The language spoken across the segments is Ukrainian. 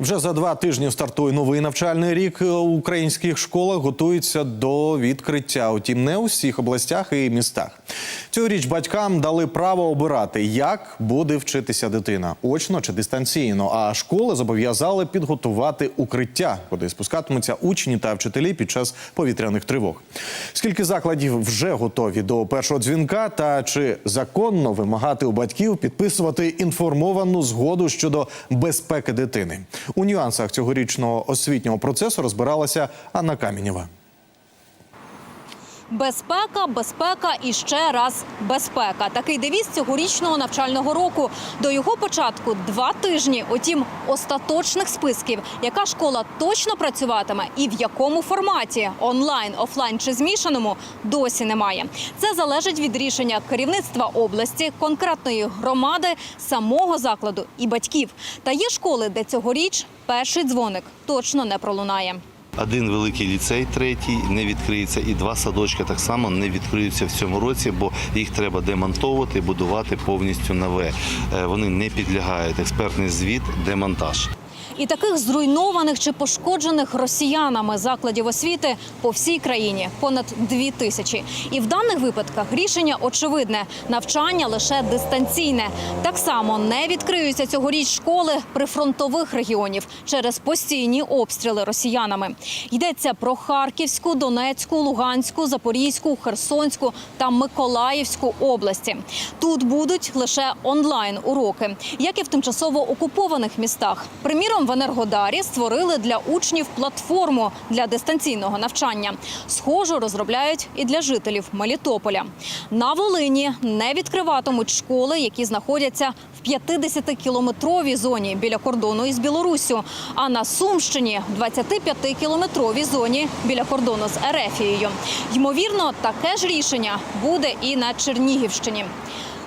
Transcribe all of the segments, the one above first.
Вже за два тижні стартує новий навчальний рік. У українських школах готуються до відкриття. Утім, не у всіх областях і містах. Цьогоріч батькам дали право обирати, як буде вчитися дитина очно чи дистанційно. А школи зобов'язали підготувати укриття, куди спускатимуться учні та вчителі під час повітряних тривог. Скільки закладів вже готові до першого дзвінка, та чи законно вимагати у батьків підписувати інформовану згоду щодо безпеки дитини? У нюансах цьогорічного освітнього процесу розбиралася Анна Камінєва. Безпека, безпека і ще раз безпека. Такий девіз цьогорічного навчального року. До його початку два тижні. Утім, остаточних списків, яка школа точно працюватиме і в якому форматі онлайн, офлайн чи змішаному, досі немає. Це залежить від рішення керівництва області, конкретної громади, самого закладу і батьків. Та є школи, де цьогоріч перший дзвоник точно не пролунає. Один великий ліцей, третій не відкриється, і два садочки так само не відкриються в цьому році, бо їх треба демонтовувати, будувати повністю нове. Е, Вони не підлягають експертний звіт, демонтаж. І таких зруйнованих чи пошкоджених росіянами закладів освіти по всій країні понад дві тисячі. І в даних випадках рішення очевидне: навчання лише дистанційне. Так само не відкриються цьогоріч школи прифронтових регіонів через постійні обстріли росіянами. Йдеться про Харківську, Донецьку, Луганську, Запорізьку, Херсонську та Миколаївську області. Тут будуть лише онлайн уроки, як і в тимчасово окупованих містах. Приміром, в Енергодарі створили для учнів платформу для дистанційного навчання. Схожу розробляють і для жителів Мелітополя. На Волині не відкриватимуть школи, які знаходяться в 50-кілометровій зоні біля кордону із Білоруссю. А на Сумщині в 25-кілометровій зоні біля кордону з Ерефією. Ймовірно, таке ж рішення буде і на Чернігівщині.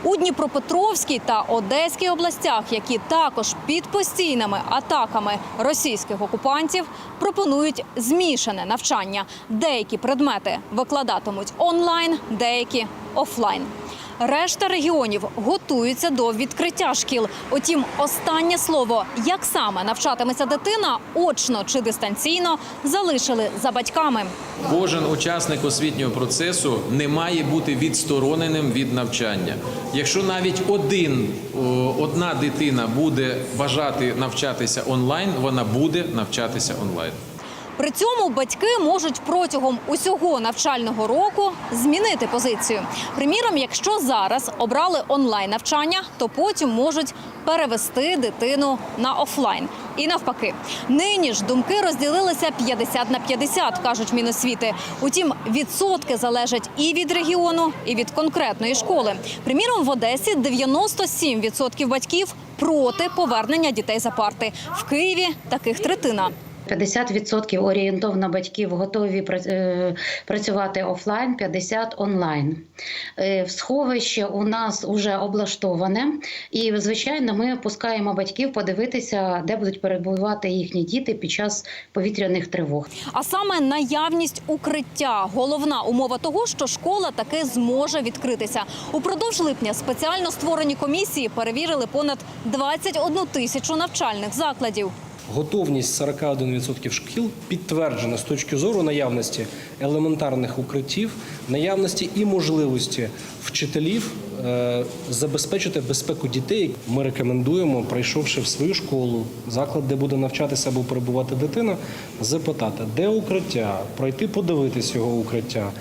У Дніпропетровській та Одеській областях, які також під постійними атаками російських окупантів, пропонують змішане навчання. Деякі предмети викладатимуть онлайн, деякі офлайн. Решта регіонів готуються до відкриття шкіл. Утім, останнє слово, як саме навчатиметься дитина, очно чи дистанційно, залишили за батьками. Кожен учасник освітнього процесу не має бути відстороненим від навчання. Якщо навіть один одна дитина буде бажати навчатися онлайн, вона буде навчатися онлайн. При цьому батьки можуть протягом усього навчального року змінити позицію. Приміром, якщо зараз обрали онлайн навчання, то потім можуть перевести дитину на офлайн. І навпаки, нині ж думки розділилися 50 на 50, кажуть Міносвіти. Утім, відсотки залежать і від регіону, і від конкретної школи. Приміром, в Одесі 97% батьків проти повернення дітей за парти. В Києві таких третина. 50% орієнтовно батьків готові е, працювати офлайн, 50 онлайн. Е, сховище у нас вже облаштоване, і звичайно, ми пускаємо батьків подивитися, де будуть перебувати їхні діти під час повітряних тривог. А саме наявність укриття головна умова того, що школа таки зможе відкритися. Упродовж липня спеціально створені комісії перевірили понад 21 тисячу навчальних закладів. Готовність 41% шкіл підтверджена з точки зору наявності елементарних укриттів, наявності і можливості вчителів е, забезпечити безпеку дітей. Ми рекомендуємо, прийшовши в свою школу, заклад, де буде навчатися або перебувати дитина, запитати, де укриття, пройти подивитись його укриття,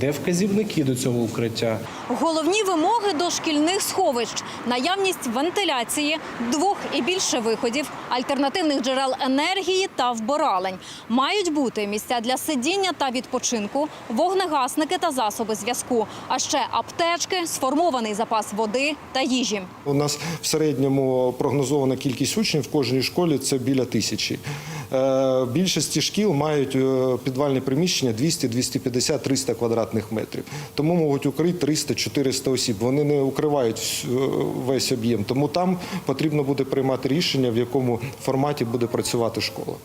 де вказівники до цього укриття. Головні вимоги до шкільних сховищ: наявність вентиляції, двох і більше виходів, альтернативних джерел енергії та вбиралень. Мають бути місця для сидіння та відпочинку, вогнегасники та засоби зв'язку, а ще аптечки, сформований запас води та їжі. У нас в середньому прогнозована кількість учнів в кожній школі це біля тисячі. Е, більшості шкіл мають е, підвальні приміщення 200, 250, 300 квадратних метрів. Тому можуть укрити 300, 400 осіб. Вони не укривають е, весь об'єм. Тому там потрібно буде приймати рішення, в якому форматі буде працювати школа.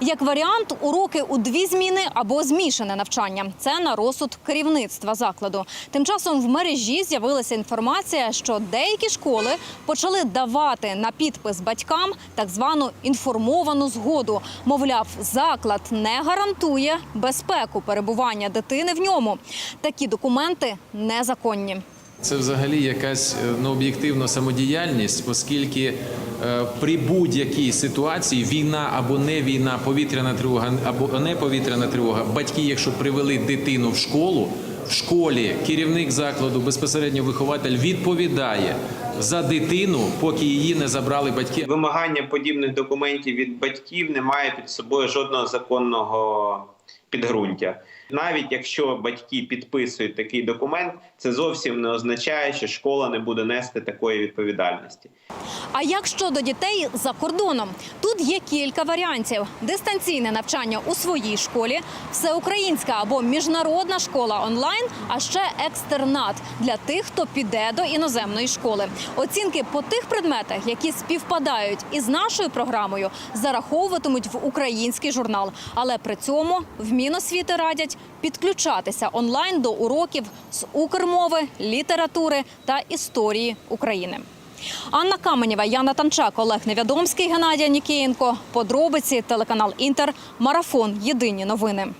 Як варіант, уроки у дві зміни або змішане навчання. Це на розсуд керівництва закладу. Тим часом в мережі з'явилася інформація, що деякі школи почали давати на підпис батькам так звану інформовану згоду. Мовляв, заклад не гарантує безпеку перебування дитини в ньому. Такі документи незаконні. Це взагалі якась е, ну, самодіяльність, оскільки е, при будь-якій ситуації війна або не війна, повітряна тривога або не повітряна тривога, батьки, якщо привели дитину в школу, в школі керівник закладу, безпосередньо вихователь відповідає за дитину, поки її не забрали батьки. вимагання подібних документів від батьків не має під собою жодного законного підґрунтя. Навіть якщо батьки підписують такий документ, це зовсім не означає, що школа не буде нести такої відповідальності. А як щодо дітей за кордоном? Тут є кілька варіантів: дистанційне навчання у своїй школі, всеукраїнська або міжнародна школа онлайн, а ще екстернат для тих, хто піде до іноземної школи. Оцінки по тих предметах, які співпадають із нашою програмою, зараховуватимуть в український журнал. Але при цьому в Міносвіти радять підключатися онлайн до уроків з укрмови, літератури та історії України. Анна Каменєва, Яна Танчак, Олег Невядомський, Геннадія Нікієнко. Подробиці телеканал Інтер. Марафон. Єдині новини.